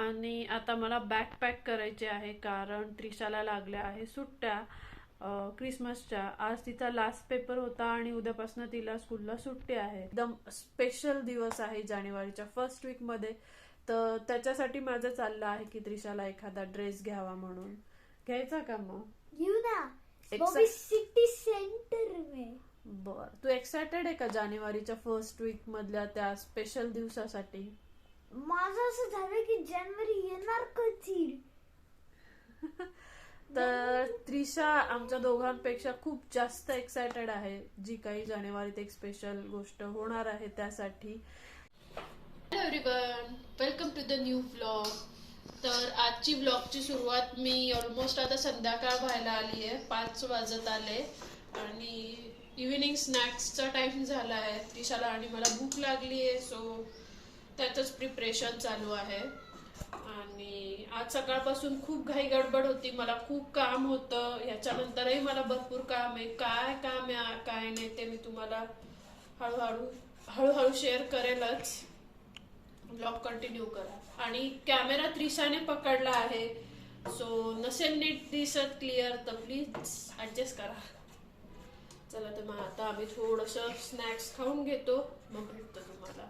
आणि आता मला बॅग पॅक करायचे आहे कारण त्रिशाला लागल्या आहे सुट्ट्या क्रिसमसच्या आज तिचा लास्ट पेपर होता आणि उद्यापासून तिला स्कूलला सुट्टी आहे. एकदम स्पेशल दिवस आहे जानेवारीच्या फर्स्ट वीकमध्ये तर त्याच्यासाठी माझं चाललं आहे की त्रिशाला एखादा ड्रेस घ्यावा म्हणून. घ्यायचा का मग? यू ना. Exact- बॉबी सिटी सेंटर में बर. तू एक्सायटेड आहे का जानेवारीच्या फर्स्ट वीक मधल्या त्या स्पेशल दिवसासाठी? माझं असं झालं की जानेवारी येणार कधी? तर त्रिशा आमच्या दोघांपेक्षा खूप जास्त एक्सायटेड आहे. जी काही जानेवारीत एक स्पेशल गोष्ट होणार आहे त्यासाठी. Hello everyone welcome to the new vlog तर आजची व्लॉगची सुरुवात मी ऑलमोस्ट आता संध्याकाळ व्हायला आली आहे. पाच वाजत आले. आणि इव्हिनिंग स्नॅक्सचा टाइम झाला आहे. त्रिशाला आणि मला भूक लागली आहे सो त्याचंच प्रिपरेशन चालू आहे. आणि आज सकाळपासून खूप घाई गडबड होती. मला खूप काम होतं. ह्याच्यानंतरही मला भरपूर काम आहे. काय काम आहे काय नाही ते मी तुम्हाला हळूहळू हळूहळू शेअर करेलच. ब्लॉग कंटिन्यू करा. आणि कॅमेरा त्रिशाने पकडला आहे. सो नसेल नीट दिसत क्लिअर तर प्लीज ॲडजस्ट करा. चला तर मग आता आम्ही थोडंसं स्नॅक्स खाऊन घेतो. मग भेटतो तुम्हाला.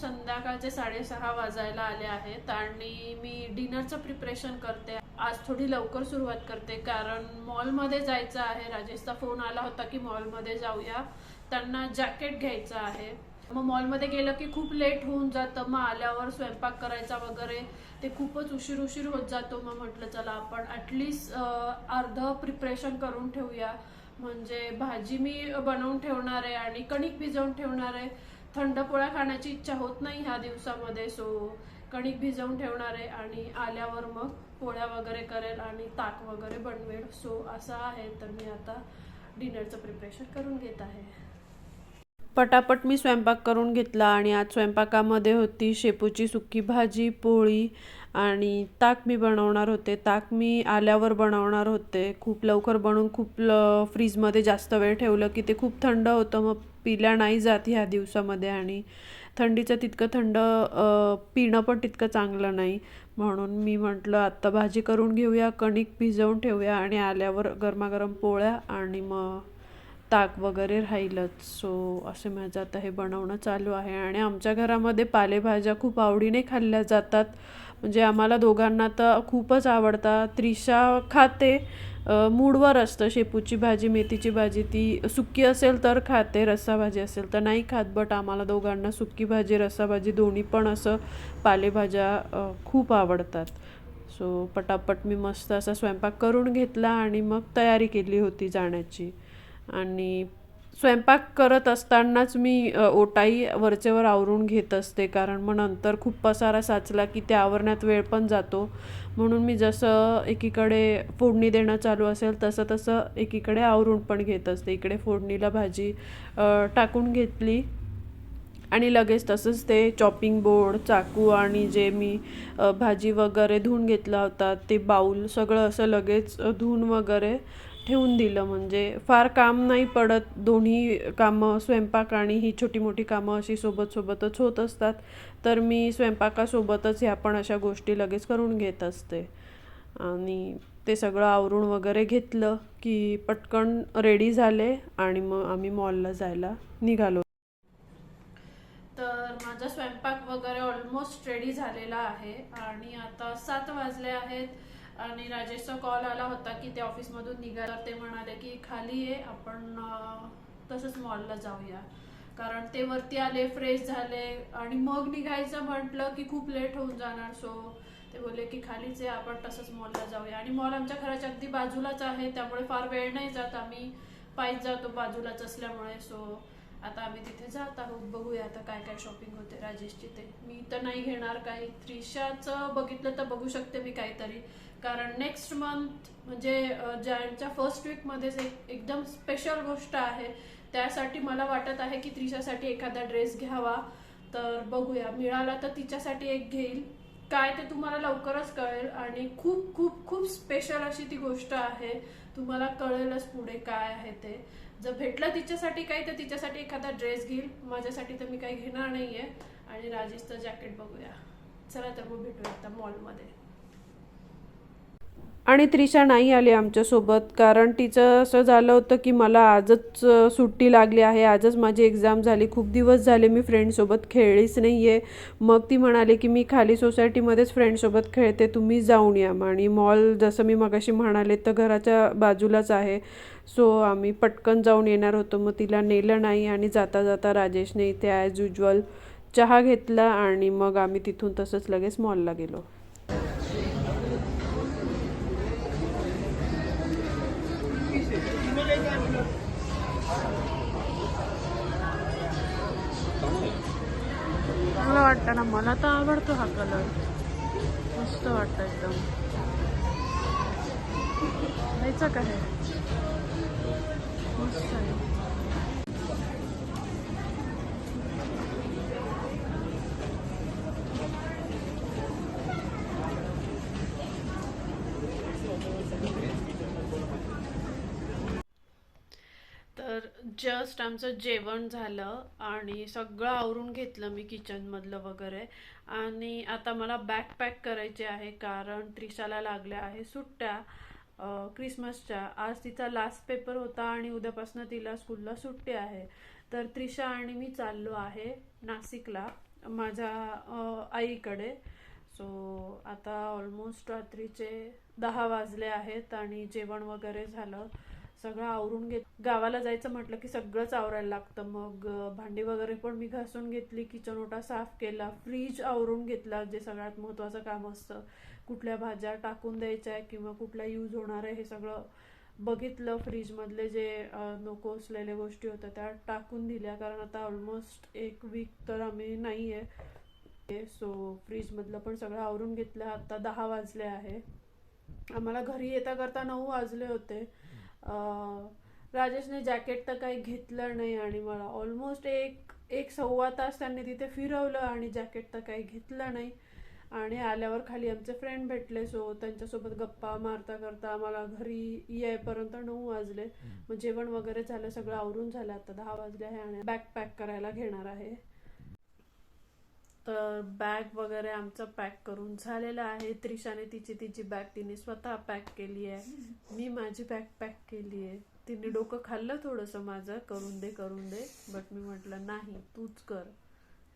संध्याकाळचे साडेसहा वाजायला आले आहेत आणि मी डिनरचं प्रिपरेशन करते. आज थोडी लवकर सुरुवात करते कारण मॉलमध्ये जायचं आहे. राजेशचा फोन आला होता की मॉलमध्ये जाऊया. त्यांना जॅकेट घ्यायचं आहे. मग मॉलमध्ये गेलं की खूप लेट होऊन जातं. मग आल्यावर स्वयंपाक करायचा वगैरे ते खूपच उशीर उशीर होत जातो. मग म्हटलं चला आपण ॲटलिस्ट अर्ध प्रिपरेशन करून ठेवूया. म्हणजे भाजी मी बनवून ठेवणार आहे आणि कणिक भिजवून ठेवणार आहे. थंड पोळ्या खाण्याची इच्छा होत नाही ह्या दिवसामध्ये सो कणिक भिजवून ठेवणार आहे आणि आल्यावर मग पोळ्या वगैरे करेल आणि ताक वगैरे बनवेल. सो असं आहे. तर मी आता डिनरचं प्रिपरेशन करून घेत आहे. पटापट मी स्वयंपाक करून घेतला आणि आज स्वयंपाकामध्ये होती शेपूची सुकी भाजी पोळी आणि ताक मी बनवणार होते. ताक मी आल्यावर बनवणार होते. खूप लवकर बनवून खूप ल फ्रीजमध्ये जास्त वेळ ठेवलं की ते खूप थंड होतं. मग पिल्या नाही जात ह्या दिवसामध्ये आणि थंडीचं तितकं थंड पिणं पण तितकं चांगलं नाही. म्हणून मी म्हटलं आत्ता भाजी करून घेऊया कणिक भिजवून ठेवूया आणि आल्यावर गरमागरम पोळ्या आणि मग ताक वगैरे राहीलच. सो असे माझं आता हे बनवणं चालू आहे. आणि आमच्या घरामध्ये पालेभाज्या खूप आवडीने खाल्ल्या जातात. म्हणजे आम्हाला दोघांना तर खूपच आवडतात. त्रिशा खाते. मूडवर असतं. शेपूची भाजी मेथीची भाजी ती सुकी असेल तर खाते. रस्सा भाजी असेल तर नाही खात. बट आम्हाला दोघांना सुकी भाजी रस्सा भाजी दोन्ही पण असं पालेभाज्या खूप आवडतात. सो पटापट मी मस्त असा स्वयंपाक करून घेतला आणि मग तयारी केली होती जाण्याची. आणि स्वयंपाक करत असतानाच मी ओटाई वरचेवर आवरून घेत असते. कारण मग नंतर खूप पसारा साचला की ते आवरण्यात वेळ पण जातो. म्हणून मी जसं एकीकडे फोडणी देणं चालू असेल तसं तसं एकीकडे आवरून पण घेत असते. इकडे फोडणीला भाजी टाकून घेतली आणि लगेच तसंच ते चॉपिंग बोर्ड चाकू आणि जे मी भाजी वगैरे धुवून घेतला होता ते बाऊल सगळं असं लगेच धुवून वगैरे ठेवून दिलं. म्हणजे फार काम नाही पडत. दोन्ही कामं स्वयंपाक आणि ही छोटी मोठी कामं अशी सोबत सोबतच होत असतात. तर मी स्वयंपाकासोबतच ह्या पण अशा गोष्टी लगेच करून घेत असते. आणि ते सगळं आवरून वगैरे घेतलं की पटकन रेडी झाले आणि मग आम्ही मॉलला जायला निघालो. तर माझा स्वयंपाक वगैरे ऑलमोस्ट रेडी झालेला आहे. आणि आता सात वाजले आहेत. आणि राजेशचा कॉल आला होता की ते ऑफिसमधून निघाला ते म्हणाले की खाली ये आपण तसंच मॉलला जाऊया. कारण ते वरती आले फ्रेश झाले आणि मग निघायचं म्हटलं की खूप लेट होऊन जाणार. सो ते बोलले की खालीच आहे आपण तसंच मॉलला जाऊया. आणि मॉल आमच्या घराच्या अगदी बाजूलाच आहे त्यामुळे फार वेळ नाही जात. आम्ही पायीच जातो बाजूलाच असल्यामुळे. सो आता आम्ही तिथे जात आहोत बघूया आता काय काय शॉपिंग होते राजेशची ते. मी तर नाही घेणार काही. त्रिशाच बघितलं तर बघू शकते मी काहीतरी. कारण नेक्स्ट मंथ म्हणजे ज्यांच्या फर्स्ट वीकमध्येच एक एकदम स्पेशल गोष्ट आहे त्यासाठी मला वाटत आहे की त्रिशासाठी एखादा ड्रेस घ्यावा. तर बघूया. मिळाला तर तिच्यासाठी एक घेईल. काय ते तुम्हाला लवकरच कळेल. आणि खूप खूप खूप स्पेशल अशी ती गोष्ट आहे. तुम्हाला कळेलच पुढे काय आहे ते. जर भेटलं तिच्यासाठी काही तर तिच्यासाठी एखादा ड्रेस घेईल. माझ्यासाठी तर मी काही घेणार नाही आहे आणि राजेशचं जॅकेट बघूया. चला तर मग भेटूया आता मॉलमध्ये. आणि त्रिशा नाही आली आमच्यासोबत कारण तिचं असं झालं होतं की मला आजच सुट्टी लागली आहे. आजच माझी एक्झाम झाली. खूप दिवस झाले मी फ्रेंडसोबत खेळलीच नाही आहे मग ती म्हणाली की मी खाली सोसायटीमध्येच फ्रेंडसोबत खेळते. तुम्ही जाऊन या. आणि मॉल जसं मी मगाशी म्हणाले तर घराच्या बाजूलाच आहे. सो आम्ही पटकन जाऊन येणार होतो. मग तिला नेलं नाही आणि जाता जाता राजेशने इथे ॲज युजल चहा घेतला आणि मग आम्ही तिथून तसंच लगेच मॉलला गेलो. चांगलं वाटतं ना. मला तर आवडतो हा कलर मस्त वाटतं एकदम. घ्यायचं का हे? तर जस्ट आमचं जेवण झालं आणि सगळं आवरून घेतलं मी किचनमधलं वगैरे. आणि आता मला बॅग पॅक करायचे आहे कारण त्रिशाला लागल्या आहे सुट्ट्या. क्रिसमसच्या. आज तिचा लास्ट पेपर होता आणि उद्यापासून तिला स्कूलला सुट्टी आहे. तर त्रिशा आणि मी चाललो आहे नाशिकला माझ्या आईकडे. सो आता ऑलमोस्ट रात्रीचे दहा वाजले आहेत आणि जेवण वगैरे झालं. सगळं आवरून घेत गावाला जायचं म्हटलं की सगळंच आवरायला लागतं. मग भांडी वगैरे पण मी घासून घेतली किचन ओटा साफ केला फ्रीज आवरून घेतला जे सगळ्यात महत्त्वाचं काम असतं. कुठल्या भाज्या टाकून द्यायच्या आहे किंवा कुठल्या यूज होणार आहे हे सगळं बघितलं फ्रीजमधले जे नको असलेल्या गोष्टी होत्या त्या टाकून दिल्या. कारण आता ऑलमोस्ट एक वीक तर आम्ही नाही आहे सो फ्रीजमधलं पण सगळं आवरून घेतलं. आता दहा वाजले आहे. आम्हाला घरी येता करता नऊ वाजले होते. राजेशने जॅकेट तर काही घेतलं नाही आणि मला ऑलमोस्ट एक एक सव्वा तास त्यांनी तिथे फिरवलं आणि जॅकेट तर काही घेतलं नाही. आणि आल्यावर खाली आमचे फ्रेंड भेटले. सो त्यांच्यासोबत गप्पा मारता करता आम्हाला घरी येईपर्यंत नऊ वाजले. मग जेवण वगैरे झालं सगळं आवरून झालं. आता दहा वाजले आहे आणि बॅग पॅक करायला घेणार आहे. तर बॅग वगैरे आमचं पॅक करून झालेलं आहे. त्रिशाने तिची तिची बॅग तिने स्वतः पॅक केली आहे. मी माझी बॅग पॅक केली आहे. तिने डोकं खाल्लं थोडंसं माझं करून दे करून दे. बट मी म्हटलं नाही तूच कर.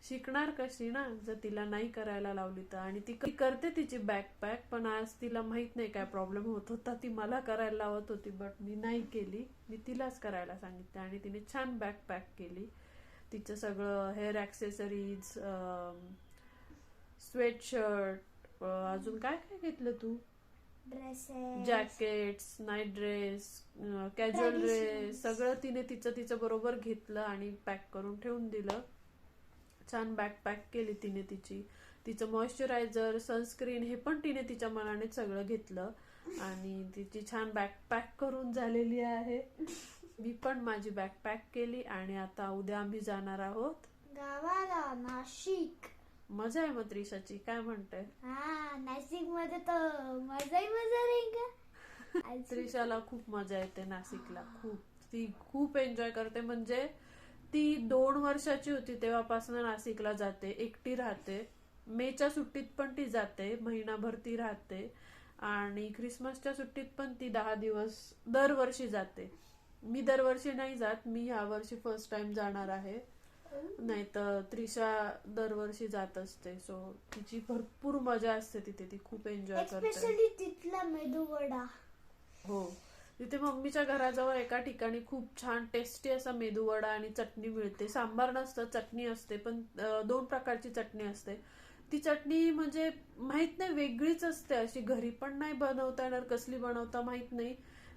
शिकणार कशी ना? जर तिला नाही करायला लावली तर. आणि ती करते तिची बॅग पॅक पण आज तिला माहीत नाही काय प्रॉब्लेम होत होता. ती मला करायला लावत होती बट मी नाही केली. मी तिलाच करायला सांगितलं आणि तिने छान बॅग पॅक केली. तिचं सगळं हेअर ॲक्सेसरीज स्वेटशर्ट अजून काय काय घेतलं तू? Jackets night dress casual dress सगळं तिने तिचं तिचं बरोबर घेतलं आणि पॅक करून ठेवून दिलं. छान बॅग पॅक केली तिने तिची. तिचं मॉइश्चरायझर सनस्क्रीन हे पण तिने तिच्या मनाने सगळं घेतलं. आणि तिची छान बॅग पॅक करून झालेली आहे. मी पण माझी बॅग पॅक केली आणि आता उद्या आम्ही जाणार आहोत. गावाला नाशिक. मजा आहे मग त्रिशाची काय म्हणते? हा नाशिकमध्ये तर मजाही मजा नाही का? त्रिशाला खूप मजा येते नाशिकला. खूप ती खूप एन्जॉय करते. म्हणजे ती दोन वर्षाची होती तेव्हापासून नाशिकला जाते एकटी राहते. मेच्या सुट्टीत पण ती जाते महिनाभर ती राहते. आणि ख्रिसमसच्या सुट्टीत पण ती दहा दिवस दरवर्षी जाते. मी दरवर्षी नाही जात मी ह्या वर्षी फर्स्ट टाइम जाणार आहे. नाही तर त्रिशा दरवर्षी जात असते. सो तिची भरपूर मजा असते तिथे ती खूप एन्जॉय करते. तिथला मेदू वडा. हो. तिथे मम्मीच्या घराजवळ एका ठिकाणी खूप छान टेस्टी असा मेदूवडा आणि चटणी मिळते. सांबार नसतं चटणी असते पण दोन प्रकारची चटणी असते. ती चटणी म्हणजे माहीत नाही वेगळीच असते. अशी घरी पण नाही बनवता येणार कसली बनवता माहीत नाही.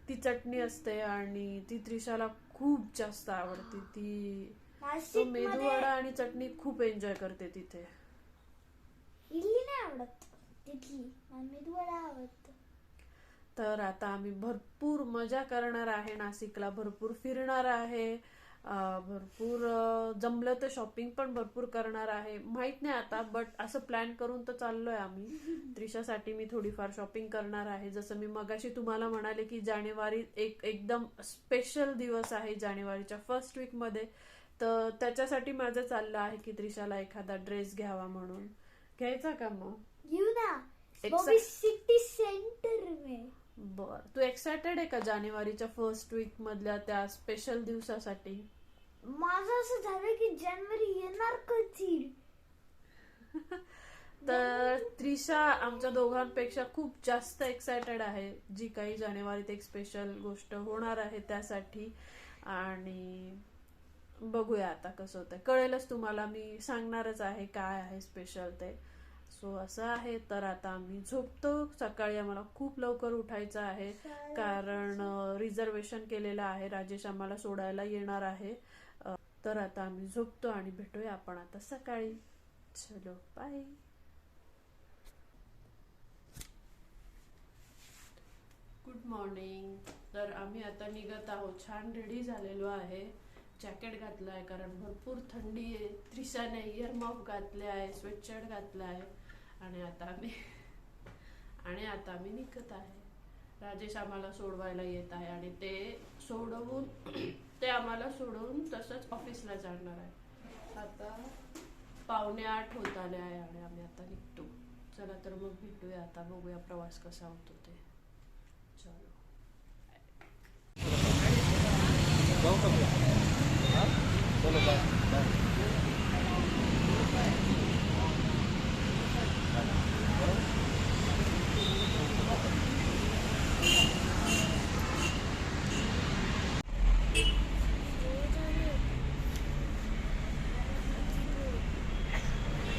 ती चटणी असते आणि ती त्रिशाला खूप जास्त आवडते. ती मेदूवडा आणि चटणी खूप एन्जॉय करते तिथे. इडली नाही आवडत. तिथली मला मेदू वडा आवडत. तर आता आम्ही भरपूर मजा करणार आहे नाशिकला भरपूर फिरणार आहे भरपूर जमलं तर शॉपिंग पण भरपूर करणार आहे. माहीत नाही आता बट असं प्लॅन करून तर चाललोय आम्ही. त्रिशासाठी मी थोडीफार शॉपिंग करणार आहे. जसं मी मगाशी तुम्हाला म्हणाले की जानेवारी एक एकदम स्पेशल दिवस आहे जानेवारीच्या फर्स्ट वीकमध्ये. तर त्याच्यासाठी माझं चाललं आहे की त्रिशाला एखादा ड्रेस घ्यावा म्हणून. घ्यायचा का मग? यू ना. सेंटर में बर. तू एक्सायटेड आहे का जानेवारीच्या फर्स्ट वीक मधल्या त्या स्पेशल दिवसासाठी? माझं असं झालं की जानेवारी येणार कधी तर त्रिशा आमच्या दोघांपेक्षा खूप जास्त एक्सायटेड आहे. जी काही जानेवारीत एक स्पेशल गोष्ट होणार आहे त्यासाठी. आणि बघूया आता कसं होतंय. कळेलच तुम्हाला मी सांगणारच आहे काय आहे स्पेशल ते. सो असं आहे. तर आता आम्ही झोपतो. सकाळी आम्हाला खूप लवकर उठायचं आहे. कारण रिझर्वेशन केलेलं आहे. राजेश आम्हाला सोडायला येणार आहे. तर आता आम्ही झोपतो आणि भेटूया आपण आता सकाळी. चलो बाय गुड मॉर्निंग तर आम्ही आता निघत आहोत. छान रेडी झालेलो आहे. जॅकेट घातलं आहे कारण भरपूर थंडी आहे. त्रिशाने इयरमॉफ घातले आहे. स्वेटशर्ट घातला आहे आणि आता आम्ही आणि आता आम्ही निघत आहे. राजेश आम्हाला सोडवायला येत आहे आणि ते सोडवून ते आम्हाला सोडवून तसंच ऑफिसला जाणार आहे. आता पावणे आठ होत आले आहे आणि आम्ही आता निघतो. चला तर मग भेटूया. आता बघूया प्रवास कसा होतो ते. चलो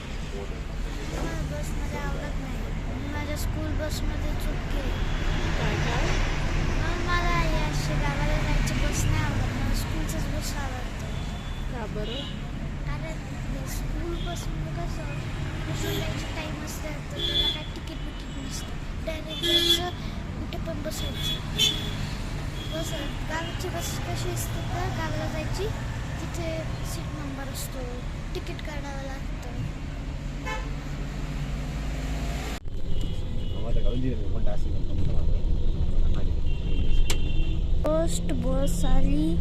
मला बसमध्ये आवडत नाही मी माझ्या स्कूल बसमध्ये चूक केली काय काय म्हणून मला या अशी गावाला जायची बस नाही आवडत मला स्कूलचंच बस आवडतं का बरं कारण स्कूल बसमध्ये कसं कुठून जायचं टाईम असतं तर त्याला काय तिकीट बिकीट नसतं डायरेक्ट जायचं कुठे पण बस गावाची बस कशी असते तर गावाला जायची. तिथे सीट नंबर असतो तिकीट काढावं लागतं. फर्स्ट बस आली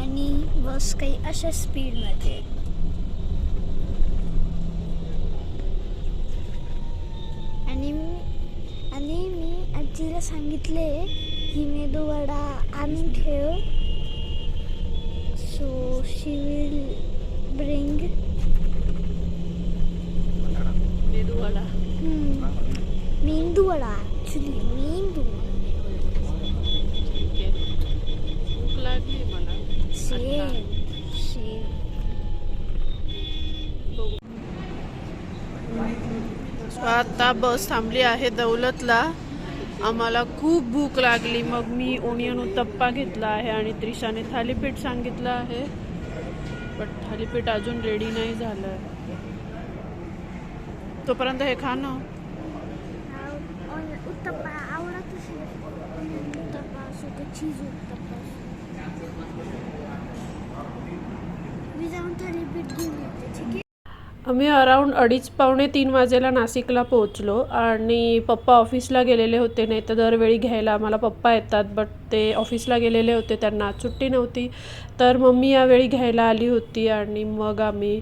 आणि बस काही अशा स्पीडमध्ये आणि आणि मी आजीला सांगितले की मेदू वडा आणून ठेव. सो शी विल ब्रिंग मेदूवाला मेंदू वडा ॲक्च्युली मेंदू भूक लागली मला. सेम सेम आता बस थांबली आहे दौलतला. आम्हाला खूप भूक लागली. मग मी ओनियन उत्तप्पा आणि त्रिशाने थालीपीठ सांगितलं आहे. बट थालीपीठ अजून रेडी नाही आहे तोपर्यंत हे खा ना. मी जाऊन ठीक आम्ही अराऊंड अडीच पावणे तीन वाजेला नाशिकला पोहोचलो आणि पप्पा ऑफिसला गेलेले होते नाही तर दरवेळी घ्यायला आम्हाला पप्पा येतात बट ते ऑफिसला गेलेले होते त्यांना सुट्टी नव्हती. तर मम्मी यावेळी घ्यायला आली होती आणि मग आम्ही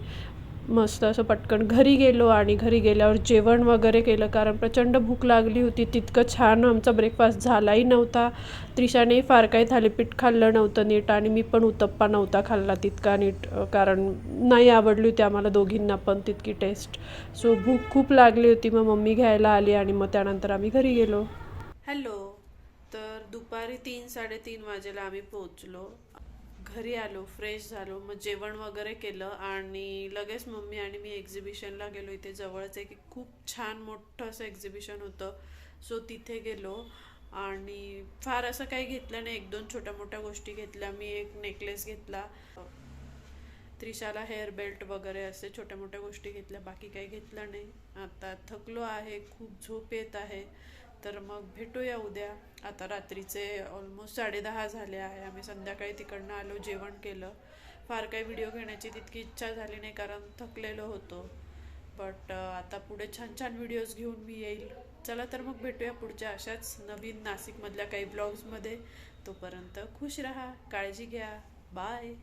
मस्त असं पटकन घरी गेलो आणि घरी गेल्यावर जेवण वगैरे केलं कारण प्रचंड भूक लागली होती. तितकं छान आमचा ब्रेकफास्ट झालाही नव्हता. त्रिशाने फार काही थालीपीठ खाल्लं नव्हतं नीट आणि मी पण उत्तप्पा नव्हता खाल्ला तितका नीट कारण नाही आवडली होती आम्हाला दोघींना पण तितकी टेस्ट सो भूक खूप लागली होती. मग मम्मी घ्यायला आली आणि मग त्यानंतर आम्ही घरी गेलो. हॅलो तर दुपारी तीन साडेतीन वाजेला आम्ही पोहोचलो. घरी आलो फ्रेश झालो मग जेवण वगैरे केलं आणि लगेच मम्मी आणि मी एक्झिबिशनला गेलो. इथे जवळच एक खूप छान मोठं असं एक्झिबिशन होतं. सो तिथे गेलो आणि फार असं काही घेतलं नाही. एक दोन छोट्या मोठ्या गोष्टी घेतल्या. मी एक नेकलेस घेतला. त्रिशाला हेअर बेल्ट वगैरे असे छोट्या मोठ्या गोष्टी घेतल्या. बाकी काही घेतलं नाही. आता थकलो आहे. खूप झोप येत आहे. तर मग भेटूया उद्या. आता रात्रीचे ऑलमोस्ट साडेदहा झाले आहे. आम्ही संध्याकाळी तिकडनं आलो जेवण केलं. फार काही व्हिडिओ घेण्याची तितकी इच्छा झाली नाही कारण थकलेलो होतो. बट आता पुढे छान छान व्हिडिओज घेऊन मी येईल. चला तर मग भेटूया पुढच्या अशाच नवीन नाशिकमधल्या काही ब्लॉग्समध्ये तोपर्यंत खुश राहा काळजी घ्या. बाय